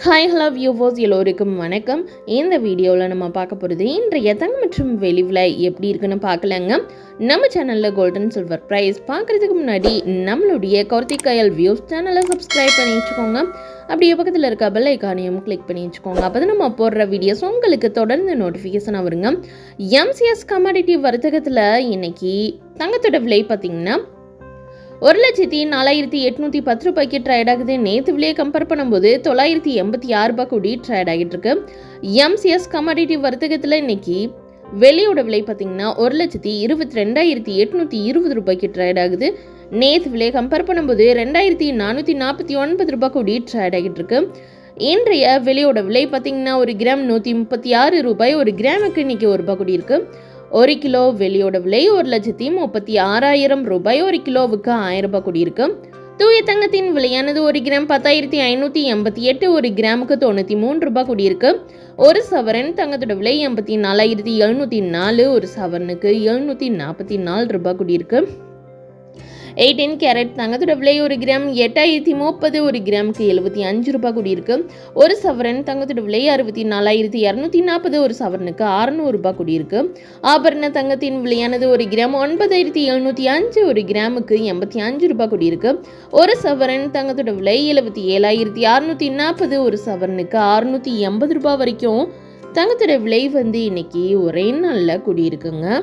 Hi hello viewers எல்லோருக்கும் வணக்கம். இந்த வீடியோவில் நம்ம பார்க்க போகிறது இன்றைய தங்கம் மற்றும் வெளி விலை எப்படி இருக்குன்னு பார்க்கலாங்க. நம்ம சேனலில் கோல்டன் சில்வர் ப்ரைஸ் பார்க்குறதுக்கு முன்னாடி நம்மளுடைய கார்த்திகாயல் வியூஸ் சேனலை சப்ஸ்கிரைப் பண்ணி வச்சுக்கோங்க. அப்படியே பக்கத்தில் இருக்க பெல் ஐக்கானையும் கிளிக் பண்ணி வச்சுக்கோங்க. அப்போ நம்ம போடுற வீடியோஸ் உங்களுக்கு தொடர்ந்து நோட்டிஃபிகேஷன் வருங்க. எம்சிஎஸ் கமாடிட்டி வர்த்தகத்தில் இன்னைக்கு தங்கத்தோட விலை பார்த்திங்கன்னா ஒரு லட்சத்தி நாலாயிரத்தி எட்நூற்றி பத்து ரூபாய்க்கு ட்ரேட் ஆகுது. நேற்று விலையை கம்பேர் பண்ணும்போது தொள்ளாயிரத்தி எண்பத்தி ஆறு ரூபாய் கூடி ட்ரேட் ஆகிட்டு இருக்கு. எம்சிஎஸ் கமாடிட்டி வர்த்தகத்தில் இன்னைக்கு வெளியோட விலை பார்த்தீங்கன்னா ஒரு லட்சத்தி இருபத்தி ரெண்டாயிரத்தி எட்நூற்றி இருபது ரூபாய்க்கு ட்ரேட் ஆகுது. நேற்று விலையை கம்பேர் பண்ணும்போது ரெண்டாயிரத்தி நானூற்றி நாற்பத்தி ஒன்பது ரூபாய் கூடி ட்ரேட் ஆகிட்டு இருக்கு. இன்றைய விலையோட விலை பார்த்தீங்கன்னா ஒரு கிராம் நூற்றி முப்பத்தி ஆறு ரூபாய் ஒரு கிராமுக்கு இன்னைக்கு ஒரு ரூபாய் கூடி இருக்குது ஒரு கிலோ வெளியோட விலை ஒரு லட்சத்தி முப்பத்தி ஆறாயிரம் ரூபாய். ஒரு கிலோவுக்கு ஆயிரம் ரூபாய் கூடியிருக்கு. தூய தங்கத்தின் விலையானது ஒரு கிராம் பத்தாயிரத்தி ஐநூற்றி எண்பத்தி எட்டு ஒரு கிராமுக்கு தொண்ணூற்றி மூணு ரூபாய் கூடியிருக்கு. ஒரு சவரன் தங்கத்தோட விலை எண்பத்தி நாலாயிரத்தி எழுநூற்றி நாலு ஒரு சவரனுக்கு எழுநூற்றி நாற்பத்தி நாலு ரூபாய் கூடியிருக்கு. எயிட்டீன் கேரட் தங்கத்தோட விலை ஒரு கிராம் எட்டாயிரத்தி முப்பது ஒரு கிராமுக்கு எழுபத்தி அஞ்சு ரூபாய் கூடியிருக்கு. ஒரு சவரன் தங்கத்தோட விலை அறுபத்தி நாலாயிரத்தி இரநூத்தி நாற்பது ஒரு சவரனுக்கு அறுநூறு ரூபாய் கூடியிருக்கு. ஆபரண தங்கத்தின் விலையானது ஒரு கிராம் ஒன்பதாயிரத்தி எழுநூற்றி அஞ்சு ஒரு கிராமுக்கு எண்பத்தி அஞ்சு ரூபாய் கூடியிருக்கு. ஒரு சவரன் தங்கத்தோட விலை எழுபத்தி ஏழாயிரத்தி அறுநூத்தி நாற்பது ஒரு சவரனுக்கு அறுநூத்தி எண்பது ரூபாய் வரைக்கும் தங்கத்தோட விலை வந்து இன்னைக்கு ஒரே நாளில் கூடியிருக்குங்க.